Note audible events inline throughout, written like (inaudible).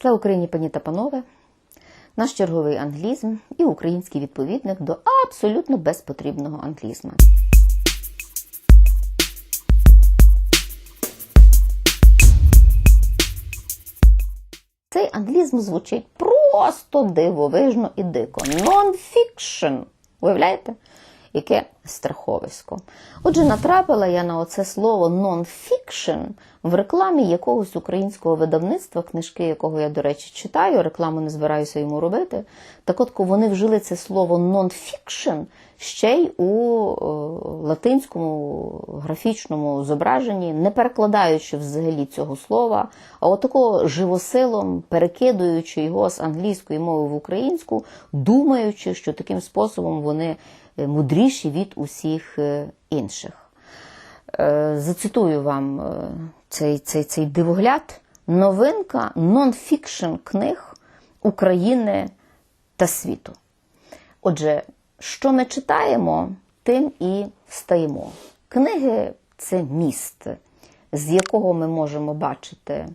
Слава Україні, пані та панове! Наш черговий англізм і український відповідник до абсолютно безпотрібного англізму. Цей англізм звучить просто дивовижно і дико. Non-fiction. Уявляєте? Яке страховисько. Отже, натрапила я на оце слово non-fiction в рекламі якогось українського видавництва, книжки якого я, до речі, читаю, рекламу не збираюся йому робити. Так от вони вжили це слово non-fiction ще й у е, латинському графічному зображенні, не перекладаючи взагалі цього слова, а отако живосилом перекидуючи його з англійської мови в українську, думаючи, що таким способом вони мудріші від усіх е, інших. Е, Зацитую вам е, цей, цей, цей дивогляд. Новинка нон-фікшн книг України та світу. Отже, що ми читаємо, тим і стаємо. Книги це міст, з якого ми можемо бачити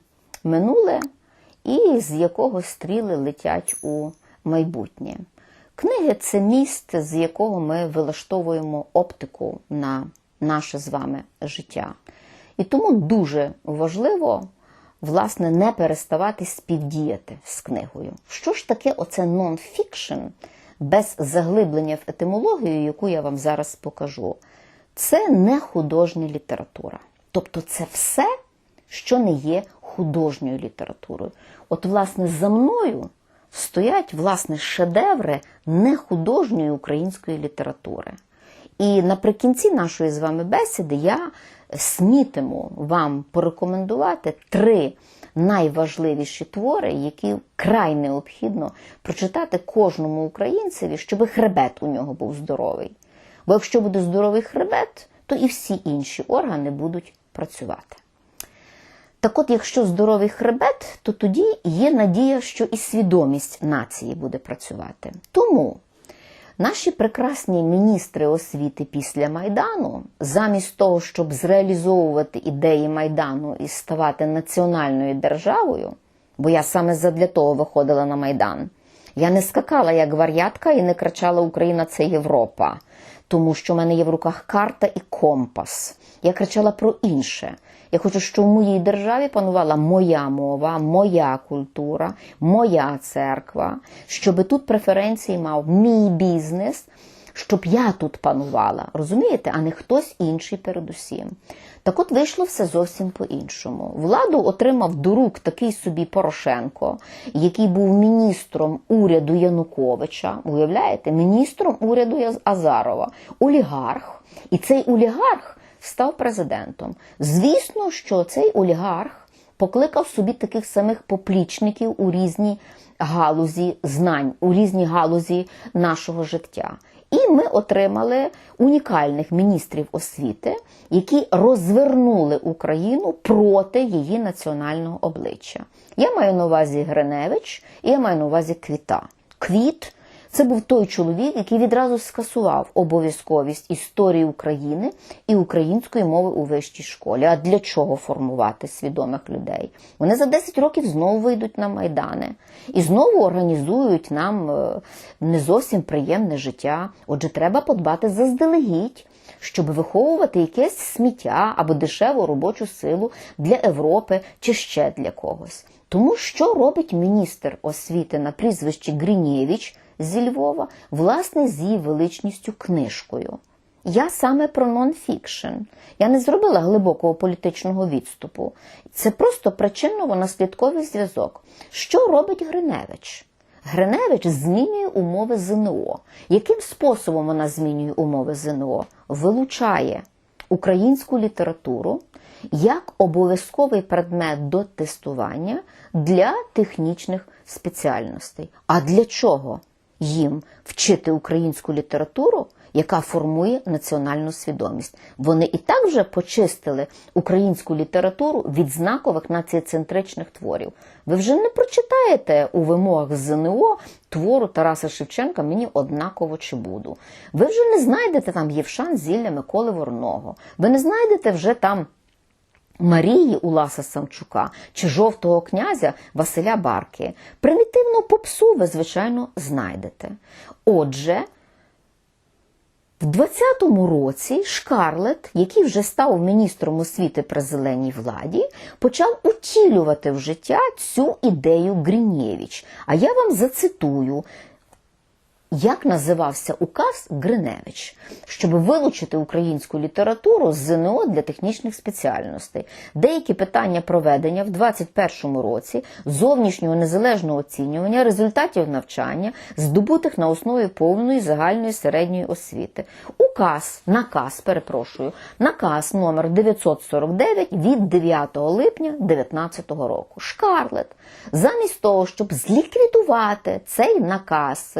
минуле, і з якого стріли летять у майбутнє. Книги це міст, з якого ми вилаштовуємо оптику на наше з вами життя. І тому дуже важливо, власне, не переставати співдіяти з книгою. Що ж таке оце нон-фікшн, без заглиблення в етимологію, яку я вам зараз покажу? Це не художня література. Тобто це все, що не є художньою літературою. От, власне, за мною стоять власне шедеври нехудожньої української літератури. І наприкінці нашої з вами бесіди я смітиму вам порекомендувати три найважливіші твори, які край необхідно прочитати кожному українцеві, щоб хребет у нього був здоровий. Бо якщо буде здоровий хребет, то і всі інші органи будуть працювати. Так от, якщо здоровий хребет, то тоді є надія, що і свідомість нації буде працювати. Тому наші прекрасні міністри освіти після Майдану, замість того, щоб зреалізовувати ідеї Майдану і ставати національною державою, бо я саме задля того виходила на Майдан, я не скакала як вар'ятка і не кричала Україна це Європа, тому що в мене є в руках карта і компас. Я кричала про інше. Я хочу, щоб в моїй державі панувала моя мова, моя культура, моя церква, щоб тут преференції мав мій бізнес, щоб я тут панувала, розумієте, а не хтось інший передусім. Так от вийшло все зовсім по-іншому. Владу отримав до рук такий собі Порошенко, який був міністром уряду Януковича. Уявляєте, міністром уряду Азарова, олігарх. І цей олігарх став президентом. Звісно, що цей олігарх покликав собі таких самих поплічників у різній галузі знань, у різній галузі нашого життя. І ми отримали унікальних міністрів освіти, які розвернули Україну проти її національного обличчя. Я маю на увазі Гриневич і я маю на увазі Квіта. Квіт це був той чоловік, який відразу скасував обов'язковість історії України і української мови у вищій школі. А для чого формувати свідомих людей? Вони за 10 років знову вийдуть на майдани і знову організують нам е, не зовсім приємне життя. Отже, треба подбати заздалегідь. Щоб виховувати якесь сміття або дешеву робочу силу для Європи чи ще для когось. Тому що робить міністр освіти на прізвищі Гринєвич зі Львова, власне, з її величністю книжкою. Я саме про нонфікшн. Я не зробила глибокого політичного відступу. Це просто причинно-наслідковий зв'язок. Що робить Гриневич? Гриневич змінює умови ЗНО. Яким способом вона змінює умови ЗНО? Вилучає українську літературу як обов'язковий предмет до тестування для технічних спеціальностей. А для чого їм вчити українську літературу, яка формує національну свідомість? Вони і так вже почистили українську літературу від знакових націоцентричних творів. Ви вже не прочитаєте у вимогах ЗНО твору Тараса Шевченка мені однаково чи буду. Ви вже не знайдете там Євшан Зілля Миколи Ворного. Ви не знайдете вже там Марії Уласа Самчука чи жовтого князя Василя Барки. Примітивну попсу ви, звичайно, знайдете. Отже, в 20-му році Шкарлет, який вже став міністром освіти при зеленій владі, почав утілювати в життя цю ідею Гринєвич. А я вам зацитую, як називався указ Гриневич, щоб вилучити українську літературу з ЗНО для технічних спеціальностей. Деякі питання проведення в 2021 році зовнішнього незалежного оцінювання результатів навчання, здобутих на основі повної загальної середньої освіти. Указ, наказ, перепрошую, наказ номер 949 від 9 липня 2019 року. Шкарлет, замість того, щоб зліквідувати цей наказ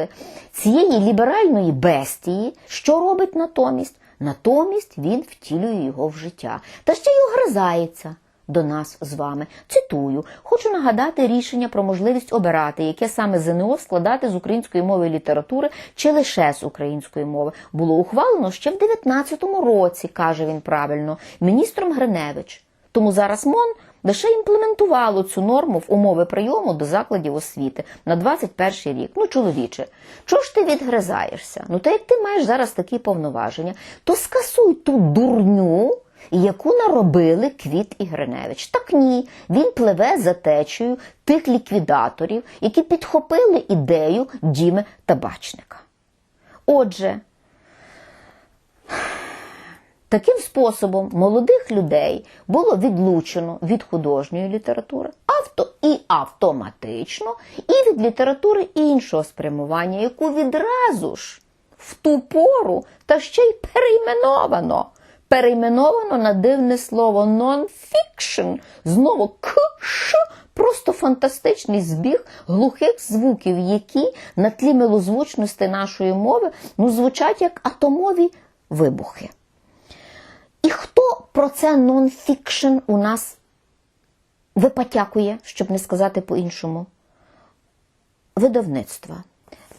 цієї ліберальної бестії, що робить натомість? Натомість він втілює його в життя та ще й огризається до нас з вами. Цитую, хочу нагадати рішення про можливість обирати, яке саме ЗНО складати з української мови і літератури чи лише з української мови. Було ухвалено ще в 19-му році, каже він правильно, міністром Гриневич. Тому зараз МОН лише імплементувало цю норму в умови прийому до закладів освіти на 21 рік. Ну, чоловіче, чого ж ти відгризаєшся? Ну, та як ти маєш зараз такі повноваження, то скасуй ту дурню, яку наробили Квіт і Гриневич. Так ні, він пливе за течею тих ліквідаторів, які підхопили ідею Діми Табачника. Отже, Таким способом молодих людей було відлучено від художньої літератури авто і автоматично, і від літератури іншого спрямування, яку відразу ж в ту пору та ще й перейменовано. Перейменовано на дивне слово non-fiction, знову к-ш, просто фантастичний збіг глухих звуків, які на тлі милозвучності нашої мови ну, звучать як атомові вибухи. Про це нон-фікшн у нас випотякує, щоб не сказати по-іншому? Видавництва,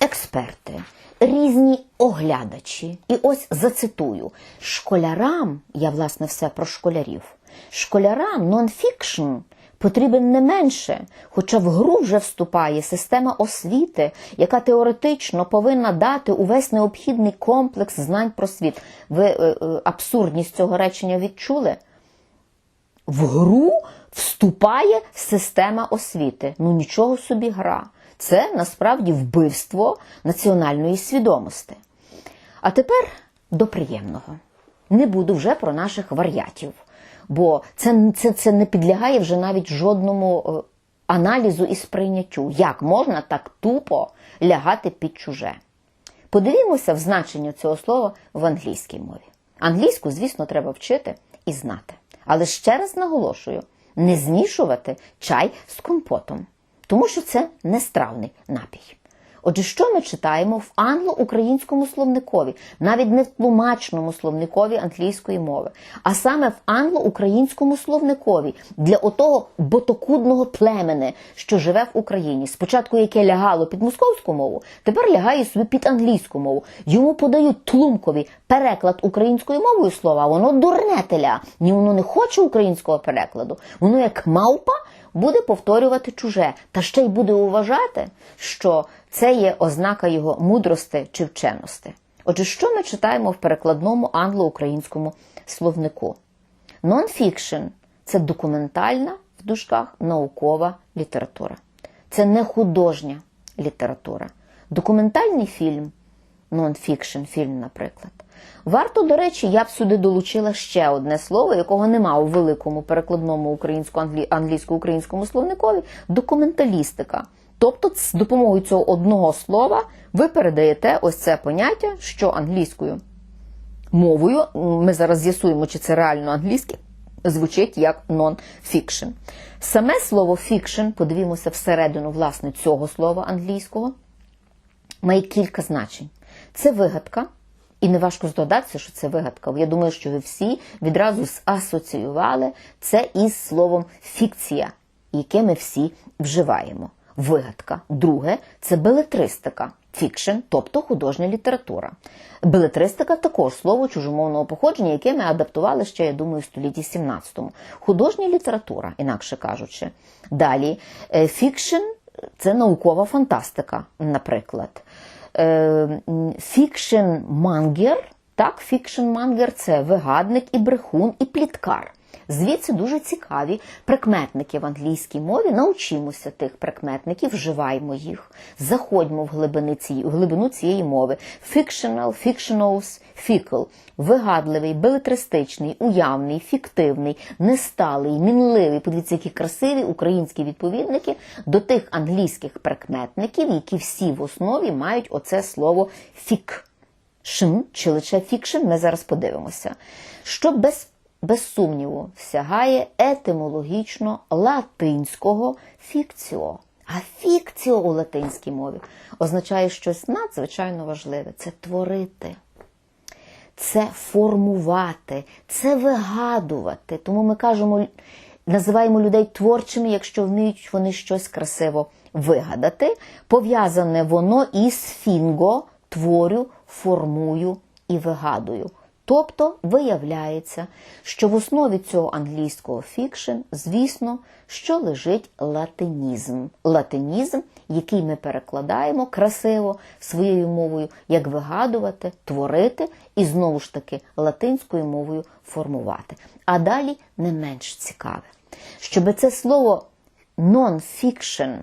експерти, різні оглядачі. І ось зацитую: школярам, я власне все про школярів, школярам нон-фікшн потрібен не менше, хоча в гру вже вступає система освіти, яка теоретично повинна дати увесь необхідний комплекс знань про світ. Ви е, е, абсурдність цього речення відчули? В гру вступає система освіти. Ну нічого собі гра. Це насправді вбивство національної свідомості. А тепер до приємного. Не буду вже про наших вар'ятів бо це, це, це не підлягає вже навіть жодному е, аналізу і сприйняттю. Як можна так тупо лягати під чуже? Подивімося в значення цього слова в англійській мові. Англійську, звісно, треба вчити і знати. Але ще раз наголошую: не змішувати чай з компотом, тому що це нестравний напій. Отже, що ми читаємо в англо-українському словникові, навіть не в тлумачному словникові англійської мови, а саме в англо-українському словникові для отого ботокудного племени, що живе в Україні, спочатку яке лягало під московську мову, тепер лягає собі під англійську мову. Йому подають тлумкові переклад українською мовою слова, воно дурнетеля. Ні, воно не хоче українського перекладу. Воно як мавпа буде повторювати чуже, та ще й буде вважати, що це є ознака його мудрости чи вченості. Отже, що ми читаємо в перекладному англо-українському словнику? Нонфікшн це документальна в дужках наукова література. Це не художня література. Документальний фільм, нонфікшн фільм, наприклад. Варто, до речі, я б сюди долучила ще одне слово, якого нема у великому перекладному українсько-англійсько-українському словникові документалістика. Тобто, з допомогою цього одного слова ви передаєте ось це поняття, що англійською мовою, ми зараз з'ясуємо, чи це реально англійське, звучить як non-fiction. Саме слово fiction, подивімося всередину власне цього слова англійського, має кілька значень. Це вигадка. І не важко здогадатися, що це вигадка. Я думаю, що ви всі відразу асоціювали це із словом фікція, яке ми всі вживаємо. Вигадка. Друге це белетристика. фікшн, тобто художня література. Белетристика також слово чужомовного походження, яке ми адаптували ще, я думаю, в столітті 17-му. Художня література, інакше кажучи. Далі, е, фікшн це наукова фантастика, наприклад. Фікшн мангер, так, фікшн мангер це вигадник і брехун, і пліткар. Звідси дуже цікаві прикметники в англійській мові. Научимося тих прикметників, вживаємо їх, заходьмо в глибини цієї, в глибину цієї мови. Fictional, fictionals, fickle. Вигадливий, белетристичний, уявний, фіктивний, несталий, мінливий. Подивіться, які красиві українські відповідники до тих англійських прикметників, які всі в основі мають оце слово фік. Шн чи лише фікшн, ми зараз подивимося. Що без без сумніву, сягає етимологічно латинського фікціо. А фікціо у латинській мові означає щось надзвичайно важливе це творити, це формувати, це вигадувати. Тому ми кажемо, називаємо людей творчими, якщо вміють вони щось красиво вигадати. Пов'язане воно із фінго, творю, формую і вигадую. Тобто виявляється, що в основі цього англійського фікшн, звісно, що лежить латинізм. Латинізм, який ми перекладаємо красиво своєю мовою, як вигадувати, творити і знову ж таки латинською мовою формувати. А далі не менш цікаве, щоб це слово non-fiction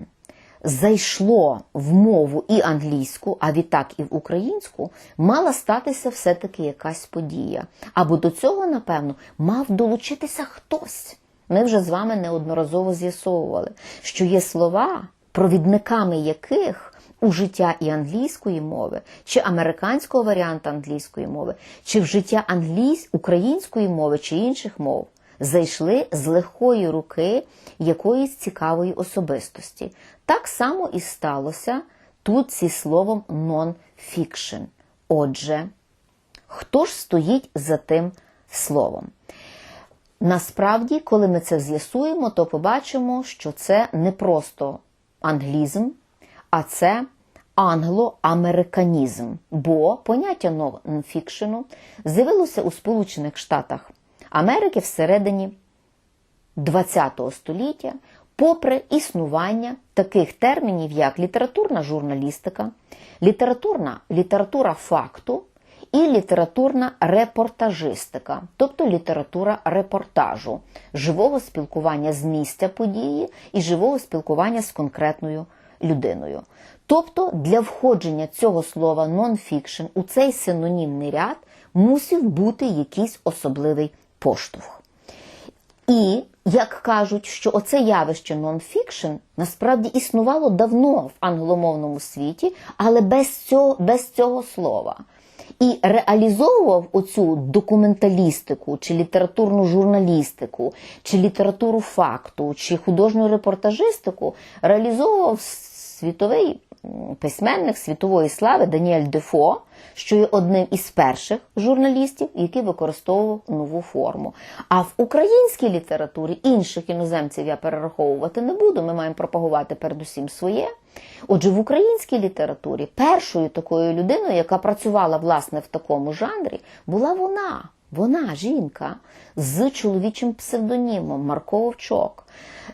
зайшло в мову і англійську, а відтак і в українську, мала статися все-таки якась подія. Або до цього, напевно, мав долучитися хтось. Ми вже з вами неодноразово з'ясовували, що є слова, провідниками яких у життя і англійської мови, чи американського варіанту англійської мови, чи в життя англійсь... української мови чи інших мов зайшли з легкої руки якоїсь цікавої особистості. Так само і сталося тут зі словом non-fiction. Отже, хто ж стоїть за тим словом? Насправді, коли ми це з'ясуємо, то побачимо, що це не просто англізм, а це англо-американізм, бо поняття нонфікшену з'явилося у Сполучених Штатах Америки всередині ХХ століття, попри існування таких термінів, як літературна журналістика, літературна література факту і літературна репортажистика, тобто література репортажу, живого спілкування з місця події і живого спілкування з конкретною людиною. Тобто для входження цього слова non-fiction у цей синонімний ряд мусив бути якийсь особливий поштовх. І, як кажуть, що оце явище нон-фікшн насправді існувало давно в англомовному світі, але без цього, без цього слова. І реалізовував оцю документалістику, чи літературну журналістику, чи літературу факту, чи художню репортажистику, реалізовував світовий письменник світової слави Даніель Дефо, що є одним із перших журналістів, який використовував нову форму. А в українській літературі інших іноземців я перераховувати не буду. Ми маємо пропагувати передусім своє. Отже, в українській літературі першою такою людиною, яка працювала власне в такому жанрі, була вона. Вона жінка з чоловічим псевдонімом Марко Овчок.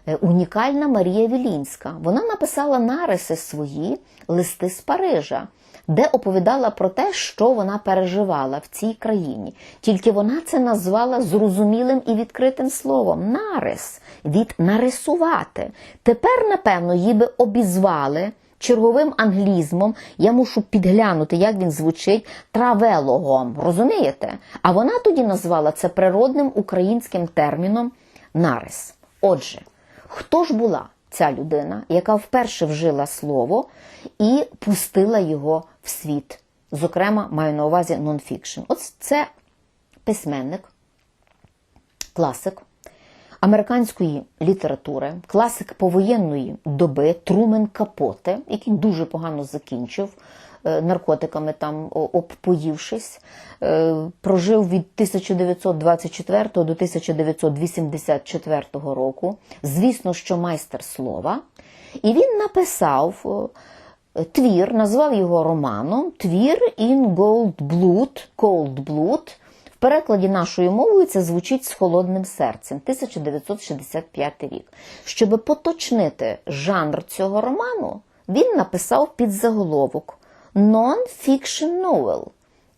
Е, унікальна Марія Вілінська. Вона написала нариси свої листи з Парижа, де оповідала про те, що вона переживала в цій країні. Тільки вона це назвала зрозумілим і відкритим словом нарис від нарисувати. Тепер, напевно, її би обізвали. Черговим англізмом я мушу підглянути, як він звучить травелогом. Розумієте? А вона тоді назвала це природним українським терміном нарис. Отже, Хто ж була ця людина, яка вперше вжила слово і пустила його в світ? Зокрема, маю на увазі нонфікшн. От це письменник, класик американської літератури, класик повоєнної доби Трумен Капоте, який дуже погано закінчив. Е, наркотиками там обпоївшись, е, прожив від 1924 до 1984 року. Звісно, що майстер слова. І він написав е, твір, назвав його романом Твір in Gold Blood, Cold Blood. Перекладі нашою мовою це звучить з холодним серцем 1965 рік. Щоб поточнити жанр цього роману, він написав підзаголовок Non-Fiction Novel.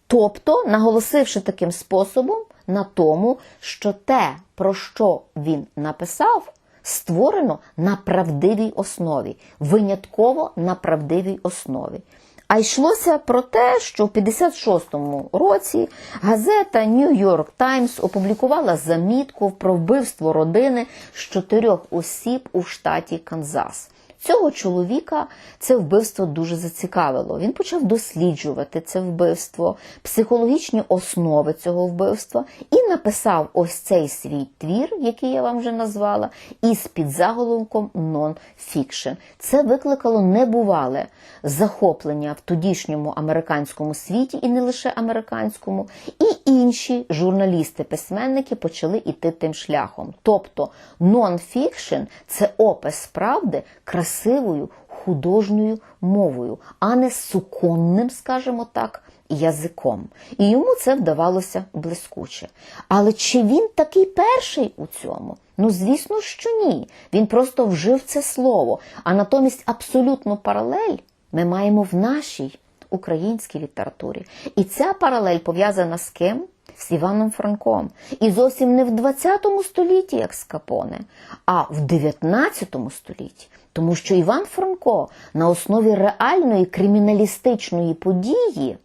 Тобто, наголосивши таким способом на тому, що те, про що він написав, створено на правдивій основі, винятково на правдивій основі. А йшлося про те, що в 56-му році газета New York Times опублікувала замітку про вбивство родини з чотирьох осіб у штаті Канзас. Цього чоловіка це вбивство дуже зацікавило. Він почав досліджувати це вбивство, психологічні основи цього вбивства і написав ось цей свій твір, який я вам вже назвала, із підзаголовком «Non-Fiction». Це викликало небувале захоплення в тодішньому американському світі, і не лише американському, і інші журналісти-письменники почали йти тим шляхом. Тобто non-fiction – це опис правди красивою художньою мовою, а не суконним, скажімо так, язиком. І йому це вдавалося блискуче. Але чи він такий перший у цьому? Ну, звісно, що ні. Він просто вжив це слово. А натомість абсолютну паралель ми маємо в нашій українській літературі. І ця паралель пов'язана з ким? З Іваном Франком. І зовсім не в 20 столітті, як Скапоне, а в 19 столітті. Тому що Іван Франко на основі реальної криміналістичної події,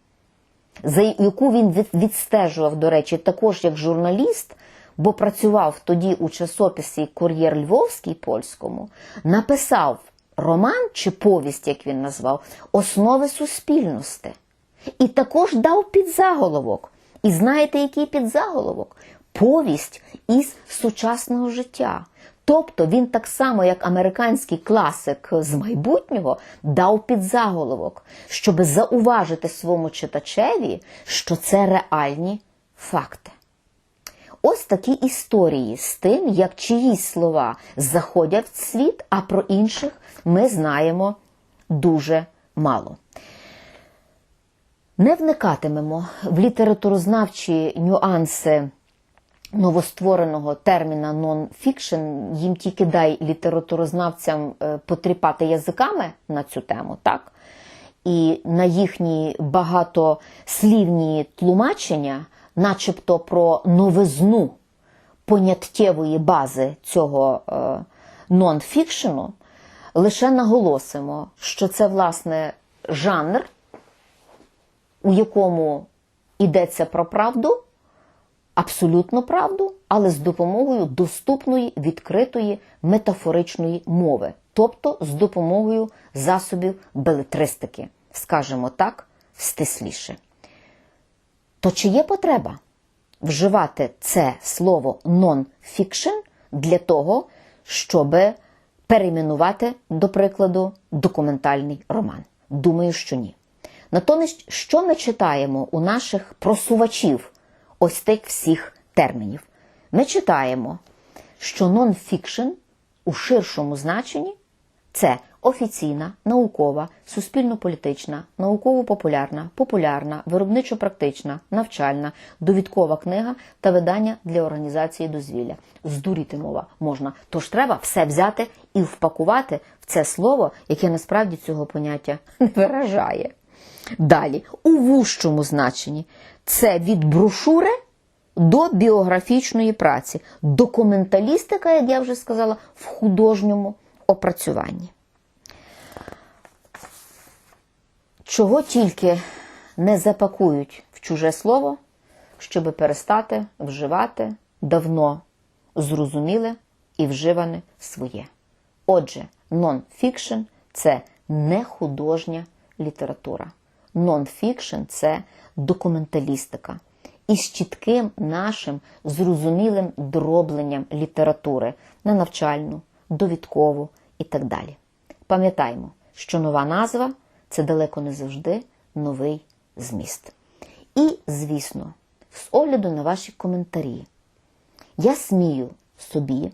за яку він відстежував, до речі, також як журналіст, бо працював тоді у часописі Кур'єр Львовський польському, написав роман чи повість, як він назвав, основи суспільності. І також дав підзаголовок. І знаєте, який підзаголовок? Повість із сучасного життя. Тобто він так само, як американський класик з майбутнього, дав підзаголовок, щоб зауважити своєму читачеві, що це реальні факти. Ось такі історії з тим, як чиїсь слова заходять в світ, а про інших ми знаємо дуже мало. Не вникатимемо в літературознавчі нюанси новоствореного терміна non-fiction, їм тільки дай літературознавцям е, потріпати язиками на цю тему, так? І на їхні багатослівні тлумачення, начебто про новизну поняттєвої бази цього е, нон-фікшену, лише наголосимо, що це, власне, жанр, у якому йдеться про правду, абсолютну правду, але з допомогою доступної, відкритої метафоричної мови, тобто з допомогою засобів белетристики, скажімо так, стисліше. То чи є потреба вживати це слово non-fiction для того, щоб перейменувати, до прикладу, документальний роман? Думаю, що ні. Натомість, що ми читаємо у наших просувачів ось тих всіх термінів? Ми читаємо, що нон-фікшн у ширшому значенні це офіційна, наукова, суспільно-політична, науково-популярна, популярна, виробничо-практична, навчальна, довідкова книга та видання для організації дозвілля. Здуріти мова можна. Тож треба все взяти і впакувати в це слово, яке насправді цього поняття (laughs) не виражає. Далі, у вужчому значенні, це від брошури до біографічної праці, документалістика, як я вже сказала, в художньому опрацюванні. Чого тільки не запакують в чуже слово, щоб перестати вживати давно зрозуміле і вживане своє. Отже, нон-фікшн це не художня література. Нон-фікшн це документалістика із чітким нашим зрозумілим дробленням літератури на навчальну, довідкову і так далі. Пам'ятаймо, що нова назва це далеко не завжди новий зміст. І, звісно, з огляду на ваші коментарі, я смію собі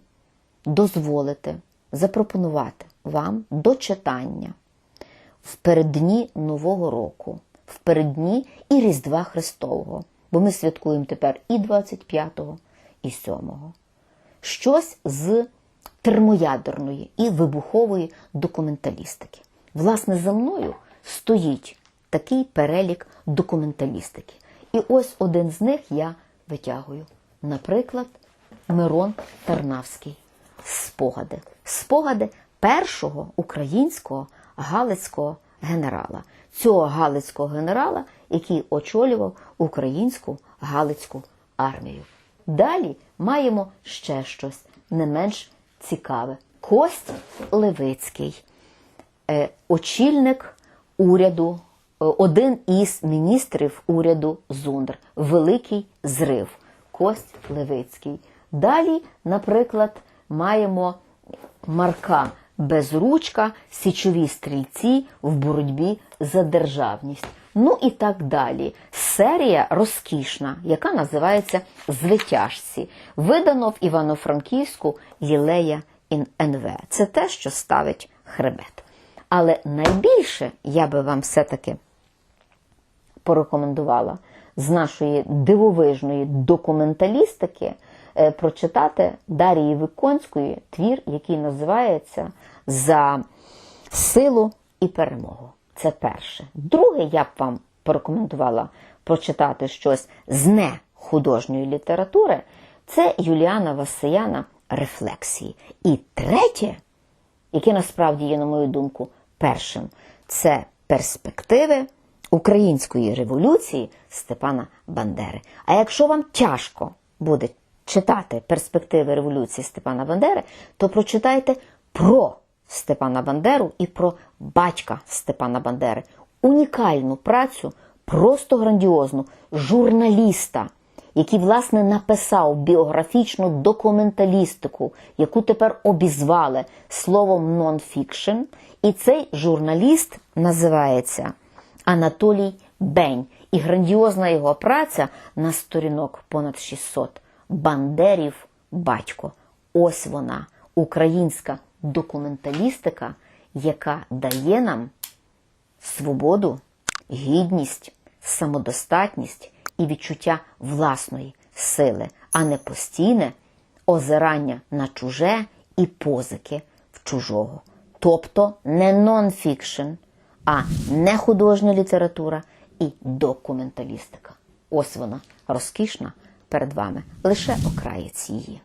дозволити запропонувати вам до читання в переддні Нового року, в переддні і Різдва Христового, бо ми святкуємо тепер і 25-го, і 7-го. Щось з термоядерної і вибухової документалістики. Власне, за мною стоїть такий перелік документалістики. І ось один з них я витягую. Наприклад, Мирон Тарнавський. Спогади. Спогади першого українського галицького генерала. Цього галицького генерала, який очолював українську галицьку армію. Далі маємо ще щось не менш цікаве. Кость Левицький, е, очільник уряду, е, один із міністрів уряду Зундр. Великий зрив. Кость Левицький. Далі, наприклад, маємо Марка Безручка, січові стрільці в боротьбі за державність. Ну і так далі. Серія розкішна, яка називається Звитяжці, видано в Івано-Франківську Єлея НВ. Це те, що ставить хребет. Але найбільше я би вам все-таки порекомендувала з нашої дивовижної документалістики прочитати Дарії Виконської твір, який називається За силу і перемогу. Це перше. Друге, я б вам порекомендувала прочитати щось з нехудожньої літератури. Це Юліана Васияна Рефлексії. І третє, яке насправді є, на мою думку, першим, це перспективи української революції Степана Бандери. А якщо вам тяжко буде читати перспективи революції Степана Бандери, то прочитайте про Степана Бандеру і про батька Степана Бандери. Унікальну працю, просто грандіозну, журналіста, який, власне, написав біографічну документалістику, яку тепер обізвали словом нонфікшн. І цей журналіст називається Анатолій Бень. І грандіозна його праця на сторінок понад 600. Бандерів батько. Ось вона, українська документалістика, яка дає нам свободу, гідність, самодостатність і відчуття власної сили, а не постійне озирання на чуже і позики в чужого. Тобто не нонфікшн, а не художня література і документалістика. Ось вона розкішна перед вами, лише окраєць її.